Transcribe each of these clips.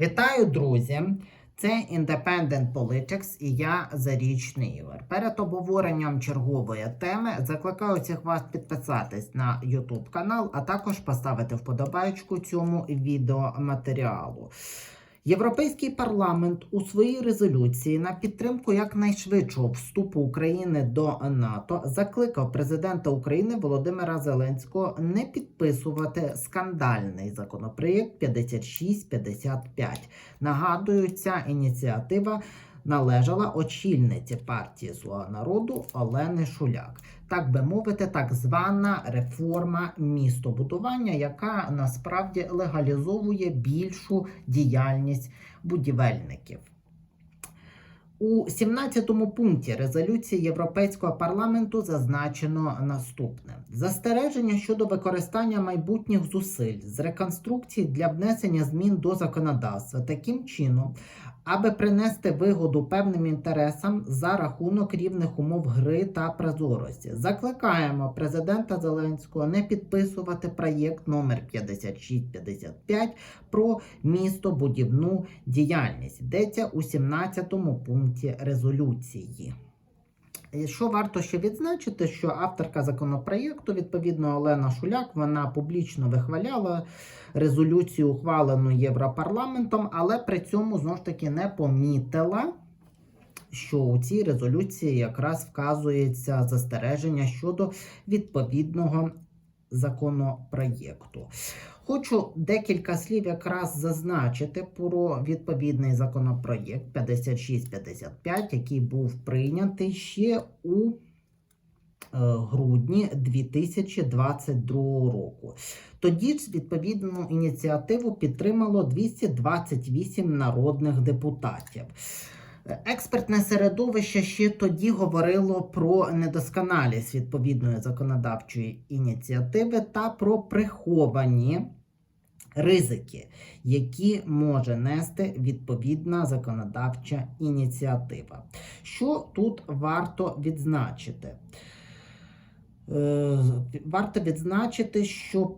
Вітаю, друзі! Це Independent Politics і я Зарічний Ігор. Перед обговоренням чергової теми закликаю всіх вас підписатись на YouTube канал, а також поставити вподобайку цьому відеоматеріалу. Європейський парламент у своїй резолюції на підтримку якнайшвидшого вступу України до НАТО закликав президента України Володимира Зеленського не підписувати скандальний законопроєкт 5655. Нагадую, ця ініціатива належала очільниці партії Слуга народу Олени Шуляк. Так би мовити, так звана реформа містобудування, яка насправді легалізовує більшу діяльність будівельників. У 17-му пункті резолюції Європейського парламенту зазначено наступне: застереження щодо використання майбутніх зусиль з реконструкції для внесення змін до законодавства таким чином, аби принести вигоду певним інтересам за рахунок рівних умов гри та прозорості. Закликаємо президента Зеленського не підписувати проєкт номер 5655 про містобудівну діяльність. Йдеться у 17-му пункті резолюції. Що варто ще відзначити, що авторка законопроєкту, відповідно Олена Шуляк, вона публічно вихваляла резолюцію, ухвалену Європарламентом, але при цьому знову ж таки не помітила, що у цій резолюції якраз вказується застереження щодо відповідного законопроєкту. Хочу декілька слів якраз зазначити про відповідний законопроєкт 5655, який був прийнятий ще у е, грудні 2022 року. Тоді ж відповідну ініціативу підтримало 228 народних депутатів. Експертне середовище ще тоді говорило про недосконалість відповідної законодавчої ініціативи та про приховані ризики, які може нести відповідна законодавча ініціатива. Що тут варто відзначити? Е, Варто відзначити, що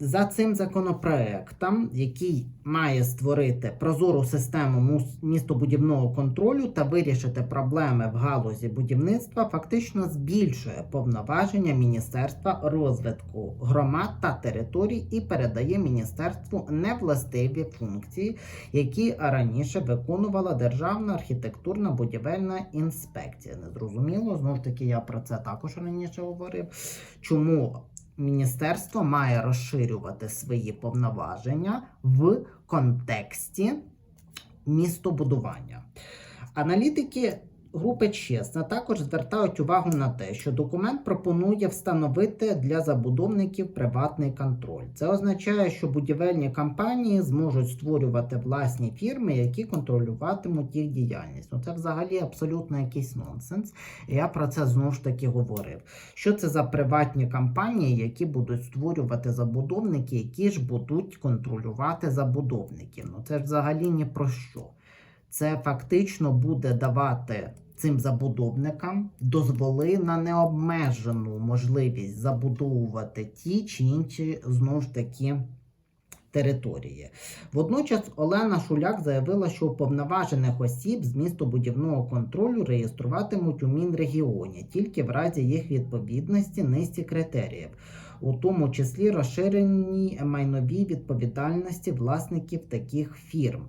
за цим законопроектом, який має створити прозору систему містобудівного контролю та вирішити проблеми в галузі будівництва, фактично збільшує повноваження Міністерства розвитку громад та територій і передає міністерству невластиві функції, які раніше виконувала Державна архітектурна будівельна інспекція. Незрозуміло, знову ж таки, я про це також раніше говорив. Чому міністерство має розширювати свої повноваження в контексті містобудування. Аналітики групи Чесна також звертають увагу на те, що документ пропонує встановити для забудовників приватний контроль. Це означає, що будівельні компанії зможуть створювати власні фірми, які контролюватимуть їх діяльність. Ну це взагалі абсолютно якийсь нонсенс. Я про це знову ж таки говорив. Що це за приватні компанії, які будуть створювати забудовники, які ж будуть контролювати забудовників? Ну це ж взагалі ні про що. Це фактично буде давати цим забудовникам дозволи на необмежену можливість забудовувати ті чи інші знову ж таки. Території. Водночас Олена Шуляк заявила, що уповноважених осіб з містобудівного контролю реєструватимуть у Мінрегіоні тільки в разі їх відповідності низці критеріїв, у тому числі розширеній майновій відповідальності власників таких фірм.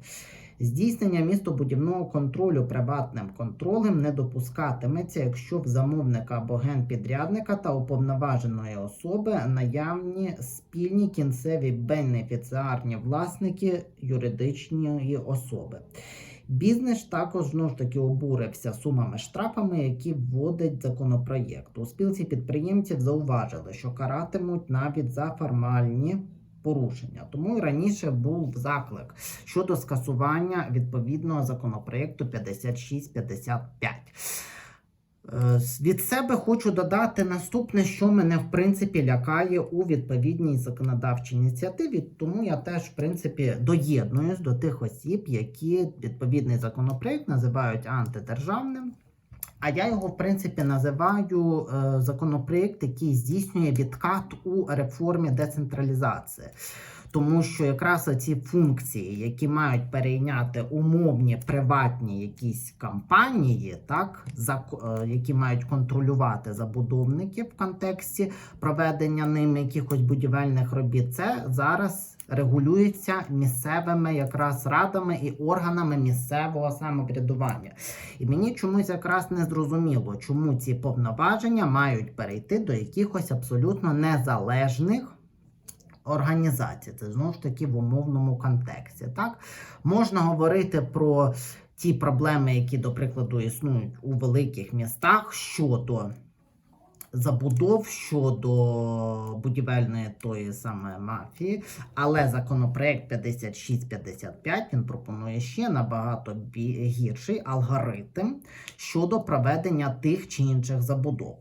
Здійснення містобудівного контролю приватним контролем не допускатиметься, якщо в замовника або генпідрядника та уповноваженої особи наявні спільні кінцеві бенефіціарні власники юридичної особи. Бізнес також знову ж таки обурився сумами штрафами, які вводить законопроєкт. У спілці підприємців зауважили, що каратимуть навіть за формальні порушення. Тому і раніше був заклик щодо скасування відповідного законопроєкту 5655. Е, Від себе хочу додати наступне, що мене в принципі лякає у відповідній законодавчій ініціативі. Тому я теж, в принципі, доєднуюсь до тих осіб, які відповідний законопроект називають антидержавним. А я його, в принципі, називаю е, законопроект, який здійснює відкат у реформі децентралізації. тому що якраз ці функції, які мають перейняти умовні приватні якісь компанії, так зак- е, які мають контролювати забудовників в контексті проведення ними якихось будівельних робіт, це зараз регулюється місцевими якраз радами і органами місцевого самоврядування. І мені чомусь якраз не зрозуміло, чому ці повноваження мають перейти до якихось абсолютно незалежних організацій. Це знову ж таки в умовному контексті. Так можна говорити про ті проблеми, які, до прикладу, існують у великих містах щодо забудов щодо будівельної тої саме мафії, але законопроект 5655 він пропонує ще набагато гірший алгоритм щодо проведення тих чи інших забудов.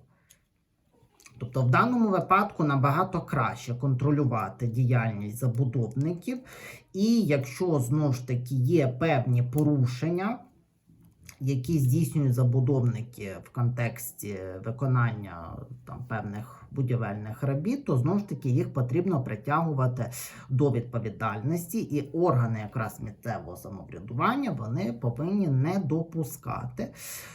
Тобто в даному випадку набагато краще контролювати діяльність забудовників, і якщо знову ж таки є певні порушення, які здійснюють забудовники в контексті виконання там певних будівельних робіт, то знову ж таки їх потрібно притягувати до відповідальності, і органи якраз місцевого самоврядування вони повинні не допускати,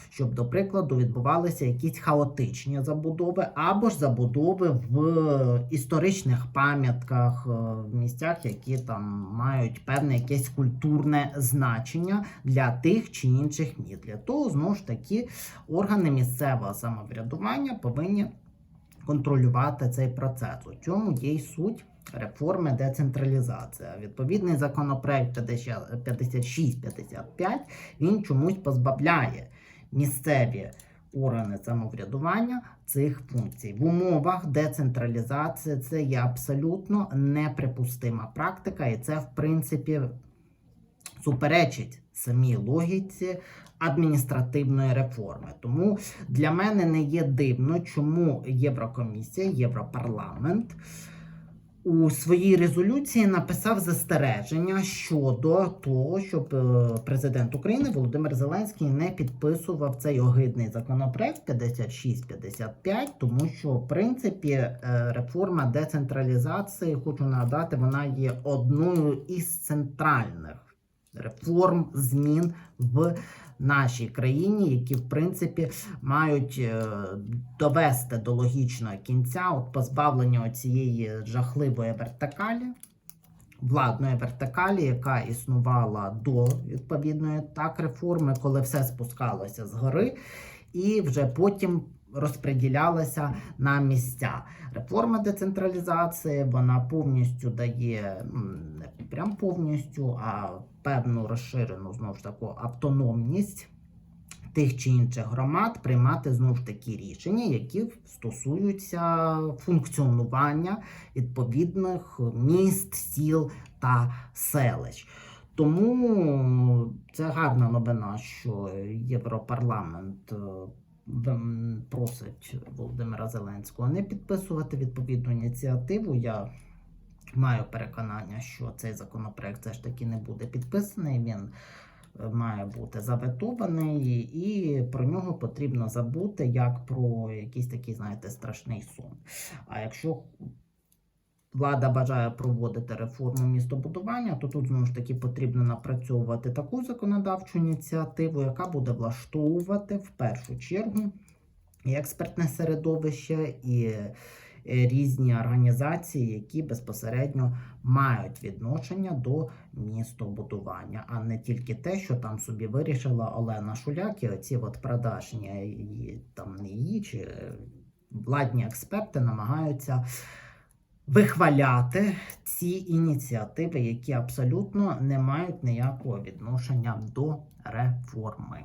щоб, до прикладу, відбувалися якісь хаотичні забудови або ж забудови в історичних пам'ятках, е, в місцях, які там мають певне якесь культурне значення для тих чи інших міст. Для того знову ж таки органи місцевого самоврядування повинні контролювати цей процес. У цьому є й суть реформи децентралізації. Відповідний законопроект 5655 він чомусь позбавляє місцеві органи самоврядування цих функцій. В умовах децентралізації це є абсолютно неприпустима практика, і це, в принципі, суперечить самій логіці адміністративної реформи. Тому для мене не є дивно, чому Єврокомісія, Європарламент у своїй резолюції написав застереження щодо того, щоб е, президент України Володимир Зеленський не підписував цей огидний законопроект 5655, тому що в принципі е, реформа децентралізації, хочу нагадати, вона є одною із центральних реформ змін в нашій країні, які в принципі мають е, довести до логічного кінця от позбавлення цієї жахливої вертикалі. Владної вертикалі, яка існувала до відповідної так реформи, коли все спускалося згори, і вже потім розподілялася на місця. Реформа децентралізації вона повністю дає не прям повністю, а певну розширену знову ж таку автономність тих чи інших громад приймати знову ж такі рішення, які стосуються функціонування відповідних міст, сіл та селищ. Тому це гарна новина, що Європарламент е, просить Володимира Зеленського не підписувати відповідну ініціативу. Я маю переконання, що цей законопроект все ж таки не буде підписаний. Він е, має бути заветований, і про нього потрібно забути як про якийсь такий, знаєте, страшний сон. А якщо влада бажає проводити реформу містобудування, то тут знову ж таки потрібно напрацьовувати таку законодавчу ініціативу, яка буде влаштовувати в першу чергу і експертне середовище, і е, різні організації, які безпосередньо мають відношення до містобудування, а не тільки те, що там собі вирішила Олена Шуляк, і оці от продажні її там не її чи е, владні експерти намагаються вихваляти ці ініціативи, які абсолютно не мають ніякого відношення до реформи.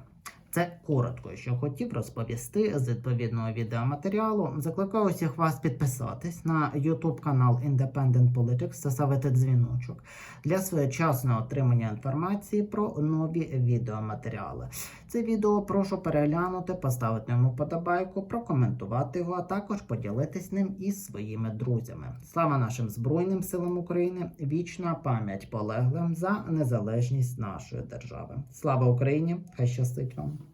Це коротко, що хотів розповісти з відповідного відеоматеріалу. Закликаю усіх вас підписатись на YouTube канал Independent Politics та ставити дзвіночок для своєчасного отримання інформації про нові відеоматеріали. Це відео прошу переглянути, поставити йому подобайку, прокоментувати його, а також поділитись ним із своїми друзями. Слава нашим Збройним силам України! Вічна пам'ять полеглим за незалежність нашої держави. Слава Україні! Хай щастить вам!